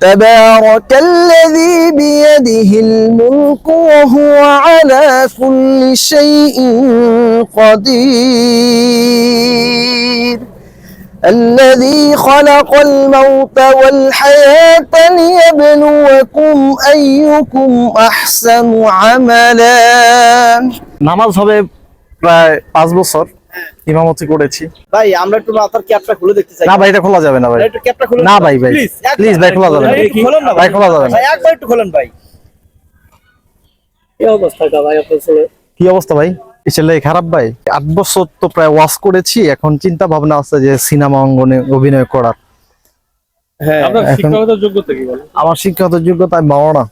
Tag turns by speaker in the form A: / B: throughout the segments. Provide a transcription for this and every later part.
A: تبارك الذي بيده الملك وهو على كل شيء قدير الذي خلق الموت والحياة ليبلوكم أيكم أحسن عملا নামাজ হবে প্রায় পাঁচ বছর ইমামতি করেছি।
B: ভাই আমরা একটু মাথার ক্যাপটা খুলে দেখতে চাই।
A: না ভাই এটা খোলা যাবে না ভাই।
B: একটু ক্যাপটা খুলে
A: না ভাই ভাই। প্লিজ ভাই খোলা যাবে না। ভাই। খোলা যাবে না।
B: ভাই একবার একটু খোলেন ভাই।
C: কি অবস্থাটা ভাই আপনার ছেলে?
A: কি অবস্থা ভাই? ছেলে খারাপ ভাই। আট বছর তো প্রায় ওয়াশ করেছি এখন চিন্তা ভাবনা আছে যে সিনেমা অঙ্গনে অভিনয় করার।
B: হ্যাঁ।
D: শিক্ষাগত যোগ্যতা কি বলেন?
A: আমার শিক্ষাগত যোগ্যতা আমি বাবা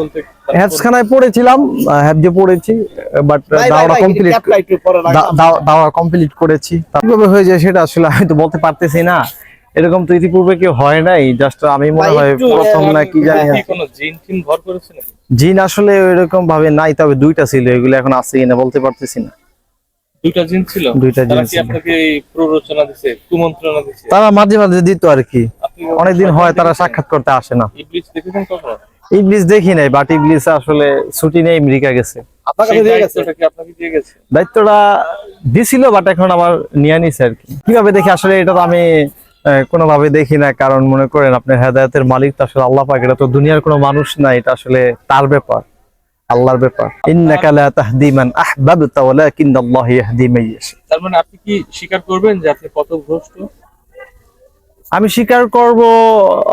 D: বলতে
A: পড়েছিলাম পড়েছি বাট কমপ্লিট দাওয়া কমপ্লিট করেছি। কীভাবে হয়ে যায় সেটা আসলে আমি তো বলতে পারতেছি না। এরকম তো ইতিপূর্বে কেউ হয় নাই জাস্ট আমি মনে হয় প্রথম না কি জানি
D: কোনো জিন টিন ভর করেছে নাকি?
A: জিন আসলে ওইরকম ভাবে নাই তবে দুইটা ছিল এগুলো এখন আছে কিনা বলতে পারতেছি না।
D: দুইটা জিন ছিল?
A: দুইটা জিন
D: তারা
A: ছিল।
D: আপনাকে প্ররোচনা দিছে কুমন্ত্রণা দিছে?
A: তারা মাঝে মাঝে দিত আর কি। অনেকদিন হয় তারা সাক্ষাৎ করতে আসে না।
D: ইবলিস দেখেছেন কখনো?
A: ইবলিস দেখি নাই বাট ইবলিস আসলে ছুটি নেই আমেরিকা গেছে।
B: আপনার
D: সেই
B: কাছে দিয়ে গেছে?
D: দায়িত্বটা কি আপনাকে দিয়ে গেছে?
A: দায়িত্বটা দিছিল বাট এখন আমার নিয়ে নিছে আর কি। কীভাবে দেখি? আসলে এটা তো আমি কোনোভাবে দেখি না কারণ মনে করেন আপনার হেদায়তের মালিক তো আসলে আল্লাহ পাক এটা তো দুনিয়ার কোনো মানুষ না এটা আসলে তার ব্যাপার আল্লাহর ব্যাপার। ইন্নাকা লা তাহদি মান আহবাবতা ওয়ালাকিন্নাল্লাহু ইয়াহদি মান ইয়াশা।
D: তার মানে আপনি কি স্বীকার করবেন যে আপনি কত ভ্রষ্ট
A: আমি স্বীকার করব,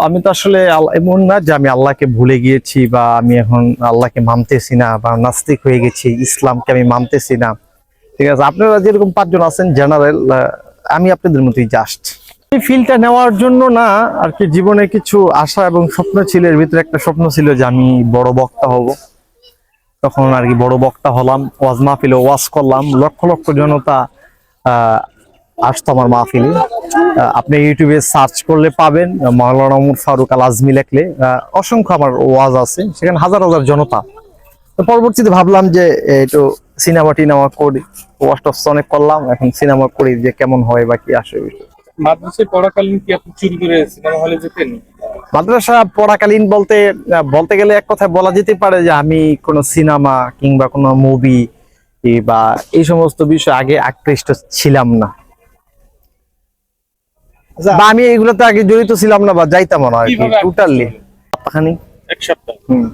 A: আমি তো আসলে এমন না যে আমি আল্লাহকে ভুলে গিয়েছি বা আমি এখন আল্লাহকে মানতেছি না বা নাস্তিক হয়ে গেছি, ইসলামকে আমি মানতেছি না। ঠিক আছে, আপনারা যেরকম পাঁচজন আছেন, জেনারেল আমি আপনাদের মতোই জাস্ট এই ফিলটা নেওয়ার জন্য না, আর কি জীবনে কিছু আশা এবং স্বপ্ন ছিল, এর ভিতরে একটা স্বপ্ন ছিল যে আমি বড় বক্তা হব। তখন আর কি বড় বক্তা হলাম, ওয়াজ মাহফিলে ওয়াজ করলাম, লক্ষ লক্ষ জনতা আসতো আমার মাহফিলে। আপনি ইউটিউবে সার্চ করলে পাবেন মাওলানা উমর ফারুক আল আজমি লেখলে অসংখ্য আমার ওয়াজ আছে সেখানে হাজার হাজার জনতা। তো পরবর্তীতে ভাবলাম যে একটু সিনেমা টিনেমা করি ওয়াশ টস অনেক করলাম এখন সিনেমা করি যে কেমন হয় বা কি আসে
D: মাদ্রাসায় পড়াকালীন কি আপনি চুরি করে সিনেমা হলে যেতেন?
A: মাদ্রাসা পড়াকালীন বলতে বলতে গেলে এক কথায় বলা যেতে পারে যে আমি কোনো সিনেমা কিংবা কোনো মুভি বা এই সমস্ত বিষয় আগে আকৃষ্ট ছিলাম না। বা আমি এগুলোতে আগে জড়িত ছিলাম না বা যাইতাম না আর কি টোটালি
D: আকৃষ্ট এক সপ্তাহ।
A: হুম।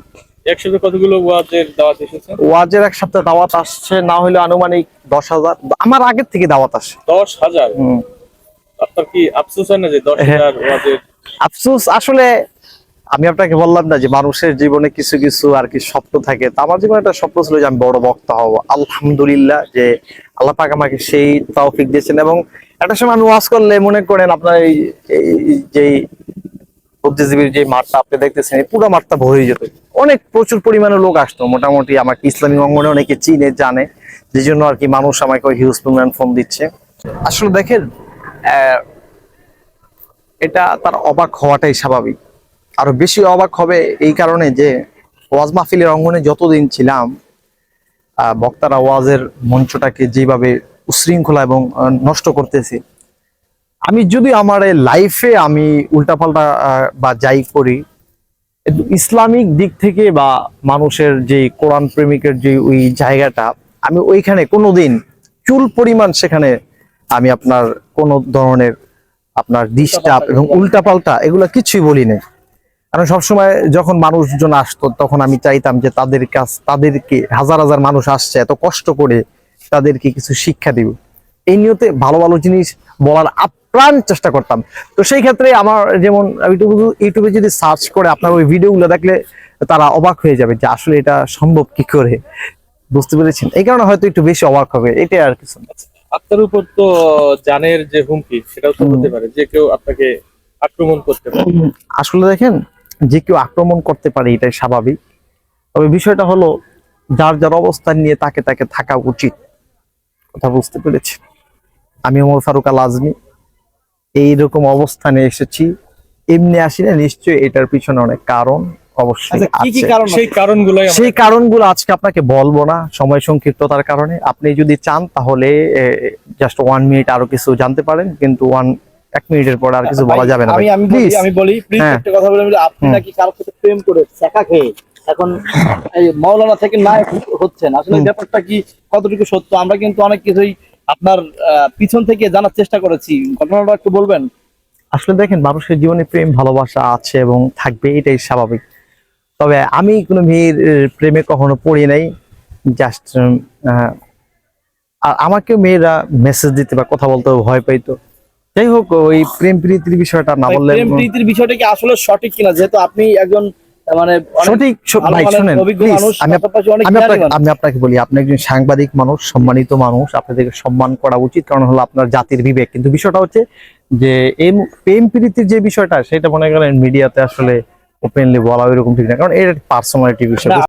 D: এক সপ্তাহে কতগুলো ওয়াজের দাওয়াত এসেছে?
A: ওয়াজের এক সপ্তাহ দাওয়াত আসছে না হলে আনুমানিক দশ হাজার। আমার আগের থেকে দাওয়াত আসে।
D: দশ হাজার?
A: হুম।
D: আপনার কি আফসোস হয় না যে দশ হাজার ওয়াজের?
A: আফসোস আসলে আমি আপনাকে বললাম না যে মানুষের জীবনে কিছু কিছু আর কি স্বপ্ন থাকে। তো আমার জীবনে একটা স্বপ্ন ছিল যে আমি বড় বক্তা হব। আলহামদুলিল্লাহ যে আল্লাহ পাক আমাকে সেই তৌফিক দিয়েছেন এবং একটা সময় আমি ওয়াজ করলে মনে করেন আপনার এই যেই বুদ্ধিজীবীর যে মাঠটা আপনি দেখতেছেন, এই পুরো মাঠটা ভরে যেত। অনেক প্রচুর পরিমাণে লোক আসতো। মোটামুটি আমাকে ইসলামিক অঙ্গনে অনেকে চিনে, জানে। যে জন্য আর কি মানুষ আমাকে হিউজ পরিমাণ ফোন দিচ্ছে। আসলে দেখেন এটা তার অবাক হওয়াটাই স্বাভাবিক। আরও বেশি অবাক হবে এই কারণে যে ওয়াজ মাহফিলের অঙ্গনে যতদিন ছিলাম আহ, বক্তারা ওয়াজের মঞ্চটাকে যেভাবে উশৃঙ্খলা এবং নষ্ট করতেছে আমি যদি আমার লাইফে আমি উল্টাপাল্টা বা যাই করি ইসলামিক দিক থেকে বা মানুষের যে কোরআন প্রেমিকের যে ওই জায়গাটা আমি ওইখানে কোনোদিন চুল পরিমাণ সেখানে আমি আপনার কোনো ধরনের আপনার ডিস্টার্ব এবং উল্টাপাল্টা এগুলো কিছুই বলি না কারণ সবসময় যখন মানুষজন আসতো তখন আমি চাইতাম যে তাদের কাছ তাদেরকে হাজার হাজার মানুষ আসছে এত কষ্ট করে তাদেরকে কিছু শিক্ষা দিব। এই নিয়তে ভালো ভালো জিনিস বলার আপ্রাণ চেষ্টা করতাম। তো সেই ক্ষেত্রে আমার যেমন ইউটিউবে ইউটিউবে যদি সার্চ করে আপনার ওই ভিডিওগুলো দেখলে তারা অবাক হয়ে যাবে যে আসলে এটা সম্ভব কি করে। বুঝতে পেরেছেন? এই কারণে হয়তো একটু বেশি অবাক হবে এটাই আর কিছু
D: আপনার উপর তো জানের যে হুমকি সেটাও তো হতে পারে যে কেউ আপনাকে আক্রমণ করতে পারে।
A: আসলে দেখেন যে কেউ আক্রমণ করতে পারে এটাই স্বাভাবিক। তবে বিষয়টা হলো যার যার অবস্থান নিয়ে তাকে তাকে থাকা উচিত। কথা বুঝতে পেরেছি আমি ওমর ফারুক আল আজমি এইরকম অবস্থানে এসেছি। এমনি আসি না নিশ্চয়ই এটার পিছনে অনেক কারণ অবশ্যই
B: আচ্ছা
D: সেই
A: কারণগুলো আজকে আপনাকে বলব না সময় সংক্ষিপ্ততার কারণে। আপনি যদি চান তাহলে জাস্ট ওয়ান মিনিট আরও কিছু জানতে পারেন কিন্তু ওয়ান এক মিনিটের পর আর কিছু বলা যাবে না
B: আমি আমি বলি আমি বলি প্লিজ
A: হ্যাঁ।
B: একটা কথা বলে আপনি নাকি কারোর সাথে প্রেম করে শেখা খেয়ে এখন এই মাওলানা থেকে নায়ক হচ্ছেন। আসলে ব্যাপারটা কি কতটুকু সত্য? আমরা কিন্তু অনেক কিছুই আপনার পিছন থেকে জানার চেষ্টা করেছি। ঘটনাটা একটু বলবেন?
A: আসলে দেখেন মানুষের জীবনে প্রেম ভালোবাসা আছে এবং থাকবে এটাই স্বাভাবিক। তবে আমি কোনো মেয়ের প্রেমে কখনো পড়ি নাই। জাস্ট আর আমাকেও মেয়েরা মেসেজ দিতে বা কথা বলতে ভয় পাইতো। যাই হোক ওই প্রেম প্রীতির বিষয়টা না বললে
B: প্রেম প্রীতির বিষয়টা কি আসলে সঠিক কিনা? যেহেতু আপনি একজন মানে
A: সঠিক ভাই শুনেন আমি আমি আপনাকে আমি আপনাকে বলি আপনি একজন সাংবাদিক মানুষ সম্মানিত মানুষ আপনাদেরকে সম্মান করা উচিত কারণ হলো আপনার জাতির বিবেক। কিন্তু বিষয়টা হচ্ছে যে এই প্রেম প্রীতির যে বিষয়টা সেটা মনে করেন মিডিয়াতে আসলে ওপেনলি বলা এরকম ঠিক না কারণ এর পার্সোনালিটি বিষয়